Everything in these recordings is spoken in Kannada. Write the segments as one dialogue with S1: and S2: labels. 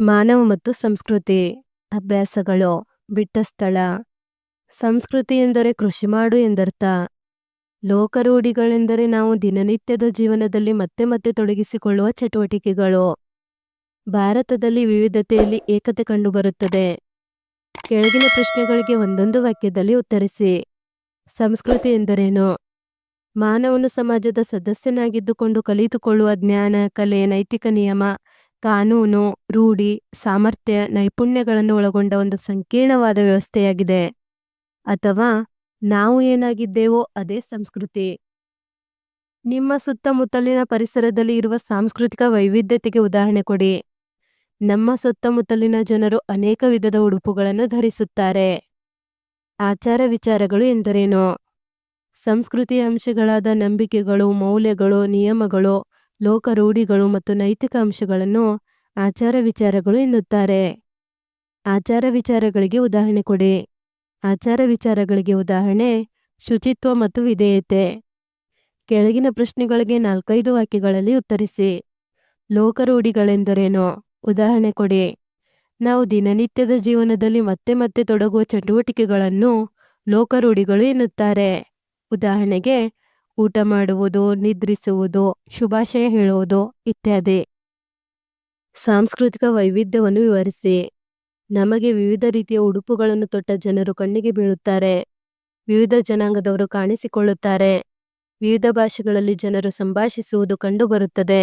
S1: ಮಾನವ ಮತ್ತು ಸಂಸ್ಕೃತಿ ಅಭ್ಯಾಸಗಳು ಬಿಟ್ಟ ಸ್ಥಳ. ಸಂಸ್ಕೃತಿ ಎಂದರೆ ಕೃಷಿ ಮಾಡು ಎಂದರ್ಥ. ಲೋಕರೂಢಿಗಳೆಂದರೆ ನಾವು ದಿನನಿತ್ಯದ ಜೀವನದಲ್ಲಿ ಮತ್ತೆ ಮತ್ತೆ ತೊಡಗಿಸಿಕೊಳ್ಳುವ ಚಟುವಟಿಕೆಗಳು. ಭಾರತದಲ್ಲಿ ವಿವಿಧತೆಯಲ್ಲಿ ಏಕತೆ ಕಂಡುಬರುತ್ತದೆ. ಕೆಳಗಿನ ಪ್ರಶ್ನೆಗಳಿಗೆ ಒಂದೊಂದು ವಾಕ್ಯದಲ್ಲಿ ಉತ್ತರಿಸಿ. ಸಂಸ್ಕೃತಿ ಎಂದರೇನು? ಮಾನವನು ಸಮಾಜದ ಸದಸ್ಯನಾಗಿದ್ದುಕೊಂಡು ಕಲಿತುಕೊಳ್ಳುವ ಜ್ಞಾನ, ಕಲೆ, ನೈತಿಕ ನಿಯಮ ಕಾನೂನು, ರೂಢಿ, ಸಾಮರ್ಥ್ಯ, ನೈಪುಣ್ಯಗಳನ್ನು ಒಳಗೊಂಡ ಒಂದು ಸಂಕೀರ್ಣವಾದ ವ್ಯವಸ್ಥೆಯಾಗಿದೆ. ಅಥವಾ ನಾವು ಏನಾಗಿದ್ದೇವೋ ಅದೇ ಸಂಸ್ಕೃತಿ. ನಿಮ್ಮ ಸುತ್ತಮುತ್ತಲಿನ ಪರಿಸರದಲ್ಲಿ ಇರುವ ಸಾಂಸ್ಕೃತಿಕ ವೈವಿಧ್ಯತೆಗೆ ಉದಾಹರಣೆ ಕೊಡಿ. ನಮ್ಮ ಸುತ್ತಮುತ್ತಲಿನ ಜನರು ಅನೇಕ ವಿಧದ ಉಡುಪುಗಳನ್ನು ಧರಿಸುತ್ತಾರೆ. ಆಚಾರ ವಿಚಾರಗಳು ಎಂದರೇನು? ಸಂಸ್ಕೃತಿಯ ಅಂಶಗಳಾದ ನಂಬಿಕೆಗಳು, ಮೌಲ್ಯಗಳು, ನಿಯಮಗಳು ಲೋಕರೂಢಿಗಳು ಮತ್ತು ನೈತಿಕ ಅಂಶಗಳನ್ನು ಆಚಾರ ವಿಚಾರಗಳು ಎನ್ನುತ್ತಾರೆ. ಆಚಾರ ವಿಚಾರಗಳಿಗೆ ಉದಾಹರಣೆ ಕೊಡಿ. ಆಚಾರ ವಿಚಾರಗಳಿಗೆ ಉದಾಹರಣೆ, ಶುಚಿತ್ವ ಮತ್ತು ವಿಧೇಯತೆ. ಕೆಳಗಿನ ಪ್ರಶ್ನೆಗಳಿಗೆ ನಾಲ್ಕೈದು ವಾಕ್ಯಗಳಲ್ಲಿ ಉತ್ತರಿಸಿ. ಲೋಕರೂಢಿಗಳೆಂದರೇನು? ಉದಾಹರಣೆ ಕೊಡಿ. ನಾವು ದಿನನಿತ್ಯದ ಜೀವನದಲ್ಲಿ ಮತ್ತೆ ಮತ್ತೆ ತೊಡಗುವ ಚಟುವಟಿಕೆಗಳನ್ನು ಲೋಕರೂಢಿಗಳು ಎನ್ನುತ್ತಾರೆ. ಉದಾಹರಣೆಗೆ ಊಟ ಮಾಡುವುದು, ನಿದ್ರಿಸುವುದು, ಶುಭಾಶಯ ಹೇಳುವುದು ಇತ್ಯಾದಿ. ಸಾಂಸ್ಕೃತಿಕ ವೈವಿಧ್ಯವನ್ನು ವಿವರಿಸಿ. ನಮಗೆ ವಿವಿಧ ರೀತಿಯ ಉಡುಪುಗಳನ್ನು ತೊಟ್ಟ ಜನರು ಕಣ್ಣಿಗೆ ಬೀಳುತ್ತಾರೆ. ವಿವಿಧ ಜನಾಂಗದವರು ಕಾಣಿಸಿಕೊಳ್ಳುತ್ತಾರೆ. ವಿವಿಧ ಭಾಷೆಗಳಲ್ಲಿ ಜನರು ಸಂಭಾಷಿಸುವುದು ಕಂಡುಬರುತ್ತದೆ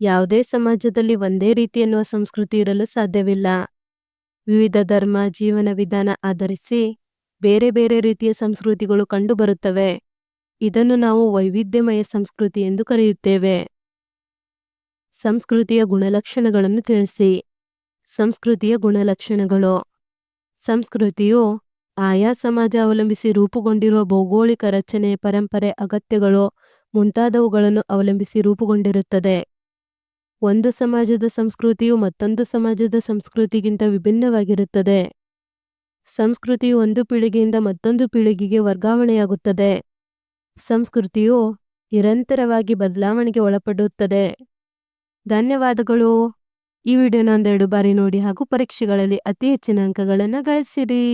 S1: ಯಾವುದೇ ಸಮಾಜದಲ್ಲಿ ಒಂದೇ ರೀತಿ ಎನ್ನುವ ಸಂಸ್ಕೃತಿ ಇರಲು ಸಾಧ್ಯವಿಲ್ಲ. ವಿವಿಧ ಧರ್ಮ, ಜೀವನ ವಿಧಾನ ಆಧರಿಸಿ ಬೇರೆ ಬೇರೆ ರೀತಿಯ ಸಂಸ್ಕೃತಿಗಳು ಕಂಡುಬರುತ್ತವೆ ಇದನ್ನು ನಾವು ವೈವಿಧ್ಯಮಯ ಸಂಸ್ಕೃತಿ ಎಂದು ಕರೆಯುತ್ತೇವೆ. ಸಂಸ್ಕೃತಿಯ ಗುಣಲಕ್ಷಣಗಳನ್ನು ತಿಳಿಸಿ. ಸಂಸ್ಕೃತಿಯ ಗುಣಲಕ್ಷಣಗಳು. ಸಂಸ್ಕೃತಿಯು ಆಯಾ ಸಮಾಜ ಅವಲಂಬಿಸಿ ರೂಪುಗೊಂಡಿರುವ ಭೌಗೋಳಿಕ ರಚನೆ, ಪರಂಪರೆ, ಅಗತ್ಯಗಳು ಮುಂತಾದವುಗಳನ್ನು ಅವಲಂಬಿಸಿ ರೂಪುಗೊಂಡಿರುತ್ತದೆ. ಒಂದು ಸಮಾಜದ ಸಂಸ್ಕೃತಿಯು ಮತ್ತೊಂದು ಸಮಾಜದ ಸಂಸ್ಕೃತಿಗಿಂತ ವಿಭಿನ್ನವಾಗಿರುತ್ತದೆ. ಸಂಸ್ಕೃತಿಯು ಒಂದು ಪೀಳಿಗೆಯಿಂದ ಮತ್ತೊಂದು ಪೀಳಿಗೆಗೆ ವರ್ಗಾವಣೆಯಾಗುತ್ತದೆ. ಸಂಸ್ಕೃತಿಯು ನಿರಂತರವಾಗಿ ಬದಲಾವಣೆಗೆ ಒಳಪಡುತ್ತದೆ. ಧನ್ಯವಾದಗಳು. ಈ ವಿಡಿಯೋನ ಒಂದೆರಡು ಬಾರಿ ನೋಡಿ ಹಾಗೂ ಪರೀಕ್ಷೆಗಳಲ್ಲಿ ಅತಿ ಹೆಚ್ಚಿನ ಅಂಕಗಳನ್ನು ಗಳಿಸಿರಿ.